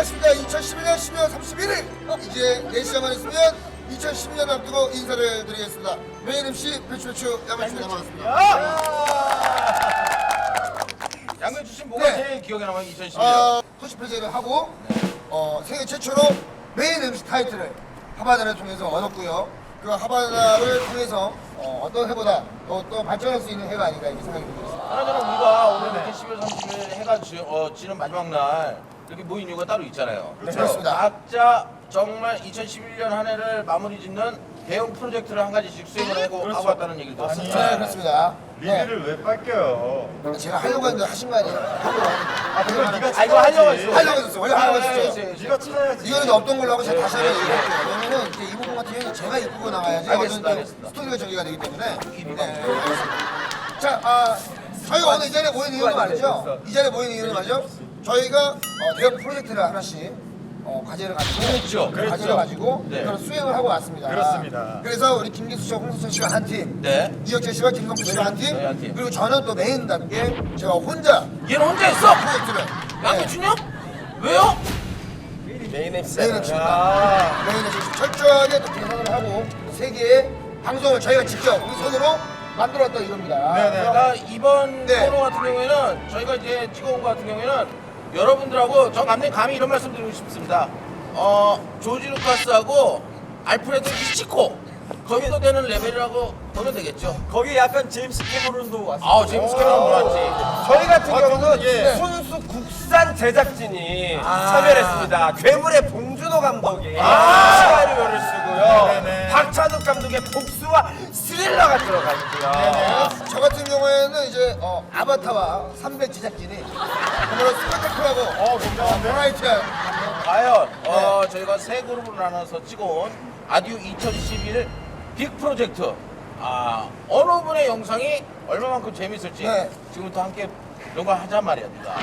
반갑습니다. 2011년 12월 31일 이제 4시간만 있으면 2012년 앞두고 인사를 드리겠습니다. 메인 MC 배추배추 양배추 남았습니다. 양배추 씨 뭐가 네. 제일 기억에 남아요 2011년? 어, 코스프레를 하고 어, 세계 최초로 메인 MC 타이틀을 하바나를 통해서 얻었고요. 그 하바나를 통해서 어, 어떤 해보다 더, 더 발전할 수 있는 해가 아닌가 이렇게 생각이 듭니다. 하나저나 우리가 오늘 이렇게 12월 30일 해가 지, 어, 지는 마지막 날 이렇게 모인 이유가 따로 있잖아요. 그렇죠. 그렇습니다. 각자 정말 2011년 한 해를 마무리 짓는 대형 프로젝트를 한 가지씩 수행을 하고, 하고 왔다는 얘기를 들었습니다. 네, 그렇습니다. 네. 리드를 왜 뺏겨요? 제가 하려고 했는데 하신 거 아니에요? 하려고 아, 그럼 네가 아, 이거 하려고 했어. 하려고 했었어. 원래 하려고 했었어요. 했어요. 네가 찾아야지. 이거는 없던 걸로 하고 제가 다시 한번 얘기할게요. 왜냐면 이제 이 부분 같은 경우는 제가 이끌고 나가야지 알겠습니다, 어떤 알겠습니다. 스토리가 전개가 되기 때문에. 네, 알겠습니다. 자, 아, 저희가 오늘 이 자리에 모인 이유는 말이죠. 이 자리에 모인 이유는 말이죠. 저희가 어, 대형 프로젝트를 하나씩 어, 과제를 가지고 그랬죠. 그 과제를 가지고 네. 그걸 수행을 하고 왔습니다. 그렇습니다. 그래서 우리 김기수 씨와 홍수천 씨가 한 팀, 네. 이혁재 씨와 김성수 씨가 한 팀, 네, 한 팀. 그리고 저는 또 메인답게 제가 혼자 얘는 혼자 했어? 프로젝트를 네, 양배추요? 왜요? 메인 MC입니다. 메인 MC 철저하게 또 계산을 하고 세 개의 방송을 저희가 직접 우리 손으로 만들었던 이겁니다. 네네. 그러니까 이번 네. 코너 같은 경우에는 저희가 이제 찍어온 거 같은 경우에는 여러분들하고 저 감독님 감히 이런 말씀 드리고 싶습니다. 어 조지 루카스하고 알프레드 히치코 거기도 되는 레벨이라고 보면 되겠죠. 거기 약간 제임스 캐머런도 왔어요. 아우 제임스 캐머런 들어왔지. 저희 같은 경우는 예. 순수 국산 제작진이 참여를 했습니다. 괴물의 봉준호 감독이 시나리오를 쓰고 요. 네네네. 박찬욱 감독의 복수와 스릴러가 들어가 있고요. 저 같은 경우에는 이제 어, 아바타와 300 제작진이 정말 스펙타클하고 어? 버라이티한 과연 어, 저희가 세 그룹으로 나눠서 찍어온 아디오 2011빅 프로젝트 아 어느 분의 영상이 얼마만큼 재밌을지 네. 지금부터 함께 연구하자 말이야 네가.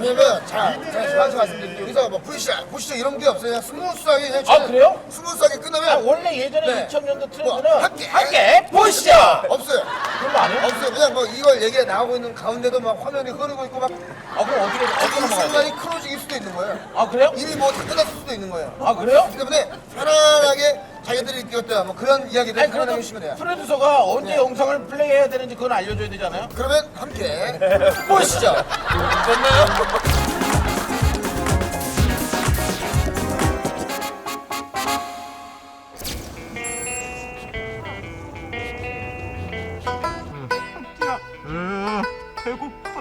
왜냐면 자, 제가 지금 말씀드릴게요. 여기서 뭐 푸시자, 푸시자 이런 게 없어요. 그냥 스무스하게 그냥 아, 그래요? 스무스하게 끝나면 아, 원래 예전에 네. 2000년도 뭐, 트렌드는 함께, 함께 보시죠. 없어요. 그런 거 아니에요? 없어요. 그냥 뭐 이걸 얘기가 나오고 있는 가운데도 막 화면이 흐르고 있고 막 아 그럼 어떻게 어떻게 이 넘어가야 순간이 돼? 크로직일 수도 있는 거예요. 아 그래요? 이미 뭐 다 끝났을 수도 있는 거예요. 아 그래요? 그렇기 때문에 편안하게 자기들이 뛰었다 뭐 그런 이야기들 아니 편안하게 해주시면 돼요. 프로듀서가 언제 네. 영상을 플레이해야 되는지 그건 알려줘야 되잖아요. 그러면 함께 보시죠. 됐나요?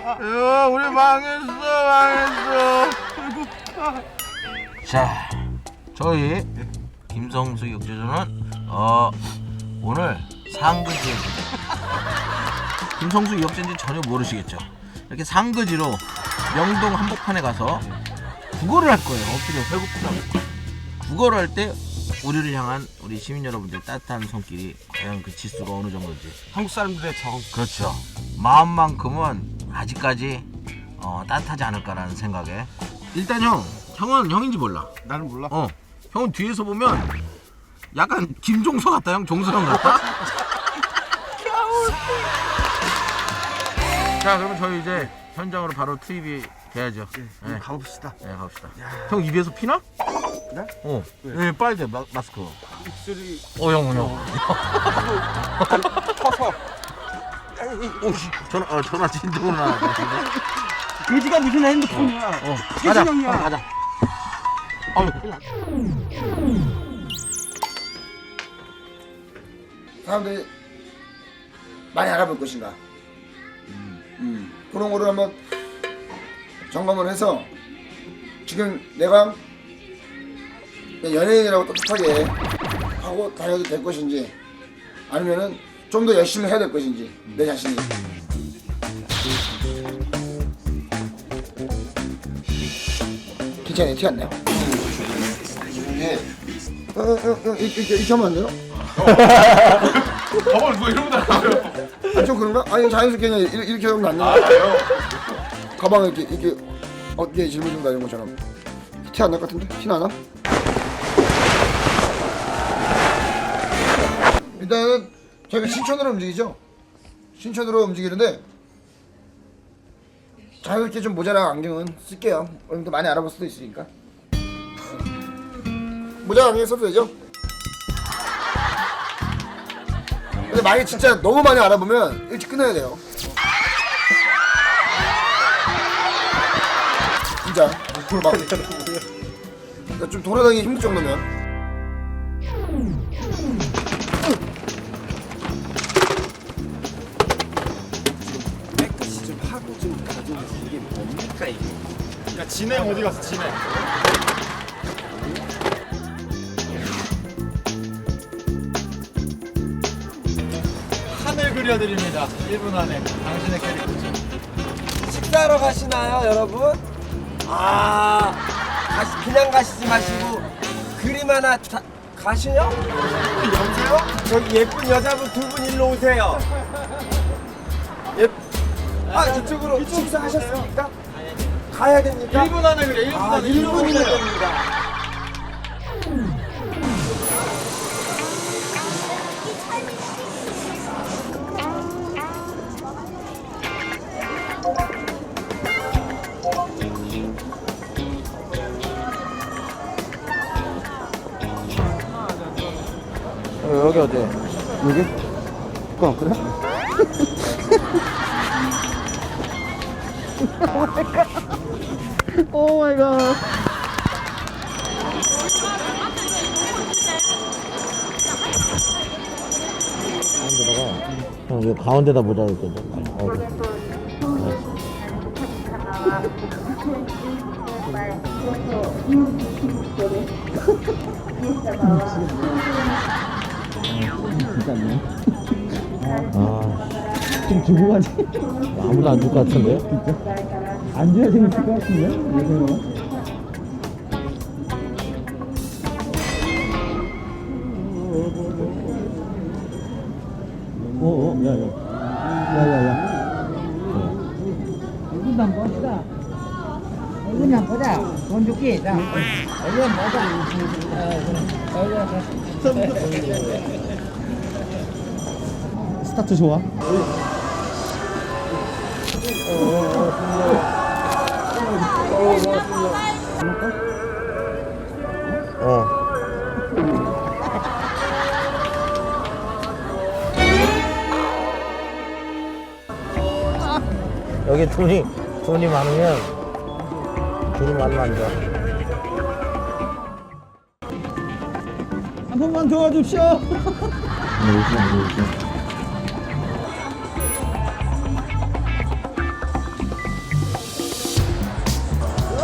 배고파. 우리 망했어, 망했어. 자, 저희 김성수 역제조는 어 오늘 상그지 김성수 역제인지 전혀 모르시겠죠. 이렇게 상그지로 명동 한복판에 가서 국어를 할 거예요. 엎드려 회국구라고. 국어를 할 때 우리를 향한 우리 시민 여러분들 따뜻한 손길이 과연 그 지수가 어느 정도인지 한국 사람들의 정. 그렇죠. 마음만큼은 아직까지 어, 따뜻하지 않을까라는 생각에 일단 형, 형은 형인지 몰라. 나는 몰라. 어, 형은 뒤에서 보면 약간 김종서 같다, 형 종서 형 같다. 자, 그러면 저희 이제 현장으로 바로 투입이 돼야죠. 네, 가봅시다. 네, 갑시다. 형 입에서 피나? 네? 어, 네, 빨개 마, 마스크. 입술이. 어, 형, 형. 오씨, 전화, 어, 전화 진동으로 나. 돼지가 무슨 핸드폰이야? 어, 가자, 태진형이야. 어, 가자. 아유, 큰일 났다. 사람들이 많이 알아볼 것인가. 음, 그런 거를 한번 점검을 해서 지금 내가 연예인이라고 떳떳하게 하고 다녀도 될 것인지 아니면은 좀 더 열심히 해야 될 것인지 내 자신이 괜찮아요 티 안 나요? 예. 어, 어, 어, 이렇게, 이렇게 하면 안 돼요? 뭐. 아, 좀 그런가? 아니 자연스럽게 그냥 이렇게, 이렇게 하면 안 되나? 가방을 이렇게 이렇게 어깨에 짊어지고 다니는 것처럼 티 안 날 것 같은데? 티 나나? 일단은 저희가 신촌으로 움직이죠? 신촌으로 움직이는데 자유롭게 좀 모자랑 안경은 쓸게요. 오늘도 많이 알아볼 수도 있으니까. 모자랑 안경 써도 되죠? 근데 만약에 진짜 너무 많이 알아보면 일찍 끊어야 돼요. 진짜. 막, 좀 돌아다니기 힘들 정도면. 진행 어디 갔어 진행 하늘 그려드립니다 1분 안에 당신의 캐릭터 식사하러 가시나요, 여러분? 아, 가시, 그냥 가시지 마시고 그림 하나 다, 가시요? 여보세요? 저기 예쁜 여자분 두 분 일로 오세요. 예, 아 이쪽으로 식사하셨습니까? 가야 됩니까? 1분 안에 그래 1분 아, 안에 일로 1분이면 오세요. 됩니다. 여기 어디? 여기? 그거 그래? 오 마이 갓. 형, 이거 가운데다 모자를 껴줘. 어, 아, 좀 두고 가지. 아무도 안 줄 것 같은데? 안 줘야 재밌을 것 같은데? 내 생각은. 오, 오, 야, 야. 야, 야, 야. 얼굴 좀 봅시다. 얼굴 좀 보자. 돈 줄게. 자, 얼굴 좀 보자. 어, 그래. 얼굴 좀. 스타트 좋아. 어. 여기 돈이 돈이 많으면 돈이 많으면 안 좋아. 한 번만 도와줍시오. 형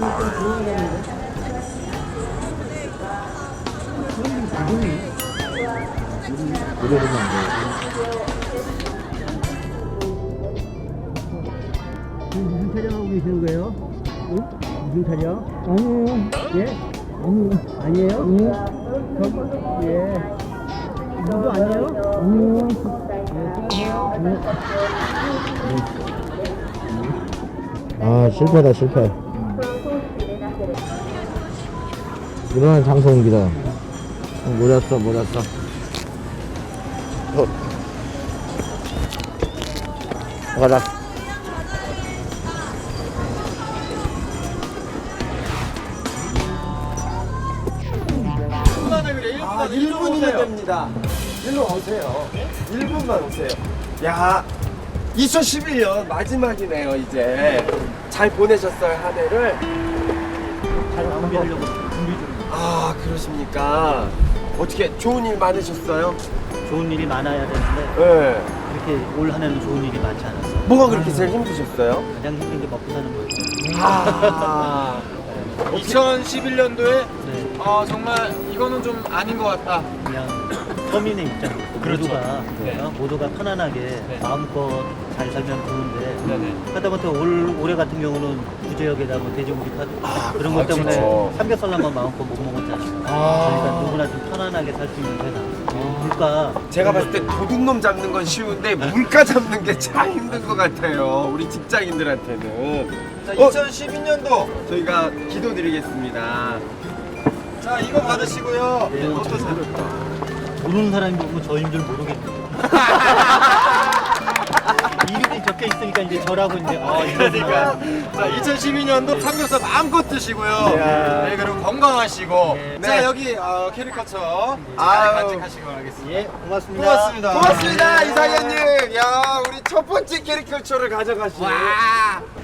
이러면 안 지금 무슨 촬영하고 계시는 거예요? 응? 무슨 촬영? 아니에요. 예? 아니요. 아니에요? 응. 예. 누구 아니에요? 아니요. 돼. 아 실패다 실패. 장소 옮기다. 어, 몰랐어 몰랐어. 어. 가자. 아, 1분이면 됩니다. 일로 오세요. 1분만 오세요. 야, 2011년 마지막이네요, 이제. 잘 보내셨어요, 한 해를? 준비 중. 아, 그러십니까? 어떻게 좋은 일 많으셨어요? 좋은 일이 많아야 되는데 네. 이렇게 올 한해는 좋은 일이 많지 않았어요. 뭐가 그렇게 제일 힘드셨어요? 가장 힘든 게 먹고 사는 거예요. 아, 2011년도에 네, 어, 정말 이거는 좀 아닌 것 같다 그냥 서민의 입장에서 그렇죠. 모두가 네. 어, 모두가 편안하게 마음껏 잘 살면 좋은데 네네. 하다못해 올 올해 같은 경우는 구제역에다 뭐 돼지고기 타 그런 것 아, 때문에 그렇죠. 삼겹살만 마음껏 못 먹었잖아요. 아. 그러니까 누구나 좀 편안하게 살 수 있는 세상. 물가 제가 봤을 때 도둑놈 잡는 건 쉬운데 물가 잡는 게 참 힘든 것 같아요. 우리 직장인들한테는. 자, 어? 2012년도 저희가 기도드리겠습니다. 자 이거 받으시고요. 네, 어떠세요? 모르는 사람이 보면 저인 줄 모르겠네요. 이름이 적혀 있으니까 이제 저라고 이제 아 그러니까 자 2012년도 삼겹살 마음껏 드시고요. 네 그리고 건강하시고. 네. 자 여기 어, 캐리커처 잘 아유. 간직하시기 바라겠습니다. 예 고맙습니다. 고맙습니다. 고맙습니다 이상현님. 야 우리 첫 번째 캐리컬처를 가져가시네.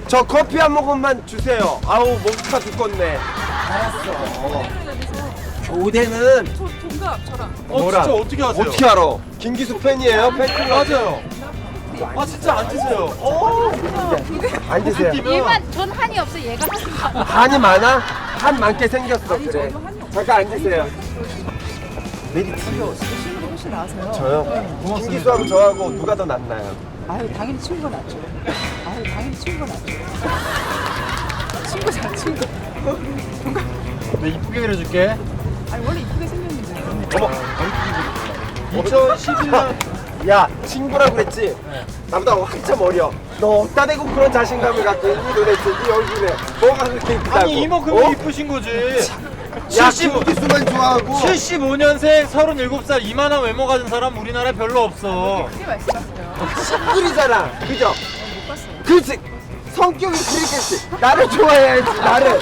저 커피 한 모금만 주세요. 아우 목타 죽겠네. 알았어. 교대는 저랑 어 뭐라? 진짜 어떻게 하세요? 어떻게 알아? 김기수 팬이에요? 팬클럽? 맞아요. 아 진짜 앉으세요. 어. 앉으세요. 얘만 전 한이 없어 얘가 한이 많아 한이 많아? 한 많게 생겼어. 그래. 잠깐 앉으세요. 친구도 훨씬 나으세요 저요? 김기수하고 저하고 누가 더 낫나요? 아유 당연히 친구가 낫죠 아유 당연히 친구가 낫죠 친구잖아 친구 네 이쁘게 그려줄게. 아니 원래 이쁘게 생겼는데 어머. 2011년 야 친구라고 그랬지? 나보다 한참 어려. 너 어디다 대고 그런 자신감을 갖고 있니 도대체 네 얼굴에 뭐가 그렇게 이쁘다고? 아니 이만큼이 어? 이쁘신 거지. 야70 김기수만 좋아하고 75년생 37살 이만한 외모 가진 사람 우리나라에 별로 없어. 그게 말씀하세요 친구리잖아 그죠? 못 봤어요 그렇지 성격이 그랬겠지 나를 좋아해야지 나를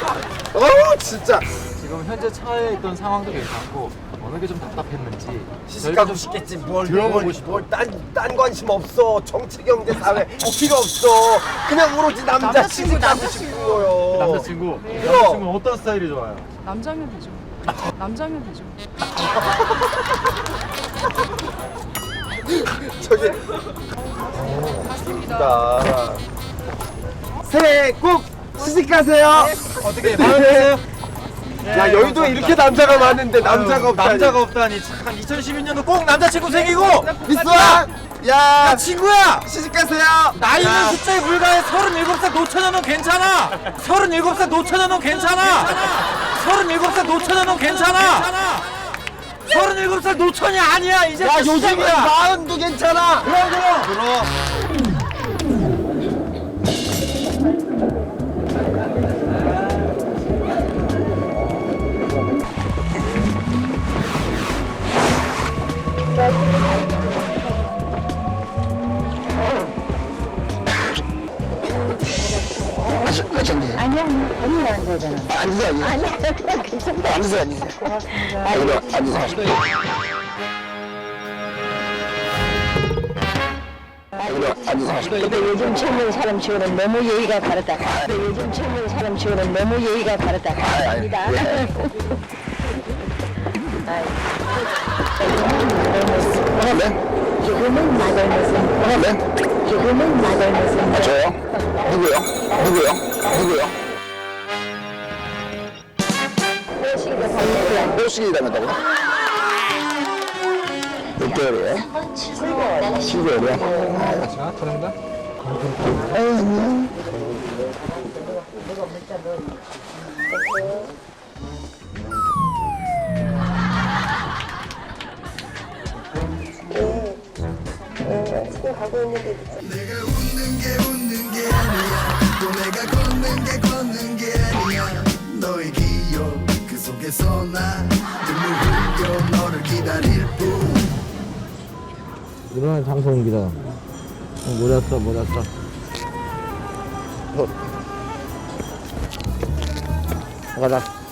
어우 진짜 지금 현재 차에 있던 상황도 괜찮고 어느 게 좀 답답했는지 시집가고 싶겠지. 뭘 들어보고 뭘, 싶어. 뭘 딴, 딴 관심 없어. 정치 경제 사회 어, 필요 없어. 그냥 오로지 남자 남자친구, 남자친구. 싶은 거요. 남자친구? 그럼. 남자친구는 어떤 스타일이 좋아요? 남자면 되죠. 남자면 되죠. 저기. 나 새해 꼭 시집가세요. 어떻게 마음에 드세요? 야 여의도에 이렇게 남자가 많은데 남자가 없다니. 남자가 없다니 참. 2012년도 꼭 남자친구 생기고! 미스와! 야. 야 친구야! 시집가세요. 나이는 야. 숫자에 불과해. 37살 노처녀는 괜찮아. 37살 노처녀는 괜찮아. 37살 노처녀는 괜찮아. 37살 노처녀 아니야 이제 야 요즘은 시작이야. 마흔도 괜찮아. 그럼. 그럼 근데 요즘 젊은 사람 치고는 너무 예의가 다르다. 근데 요즘 젊은 사람 치고는 너무 예의가 다르다. 아닙니다. 지금은 마들 모습. 지금은 마들 모습. 저요? 누구요? 누구요? 누구요? 무엇이기도 닮았고요. 몇 시기 닮았다고요? 몇 개월이에요? 7개월이요? 자, 그런가? 너의 일어난 장소 옮기다. 어, 몰랐어, 몰랐어. 가자.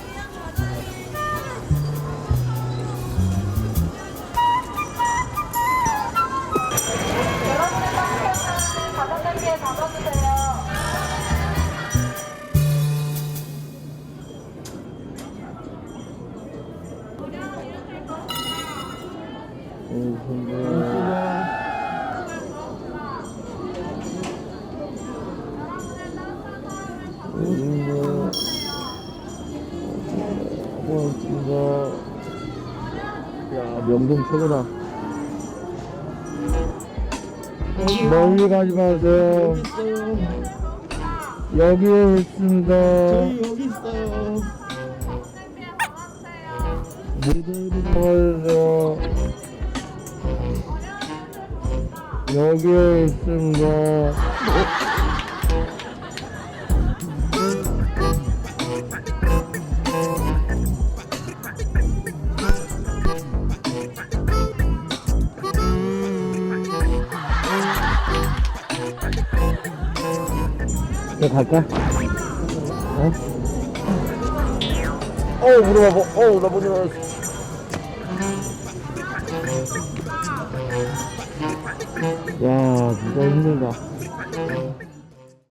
어딘가 어딘가 야 명동 최고다. 멀리 가지 마세요. 여기에 있습니다. 저희 여기 있어요. 무대로 가세요. 여기에 있습니다. 이제 갈까? 어? 어우, 무릎 아파. 어우, 나 먼저 나왔어. 야, 진짜 힘들다.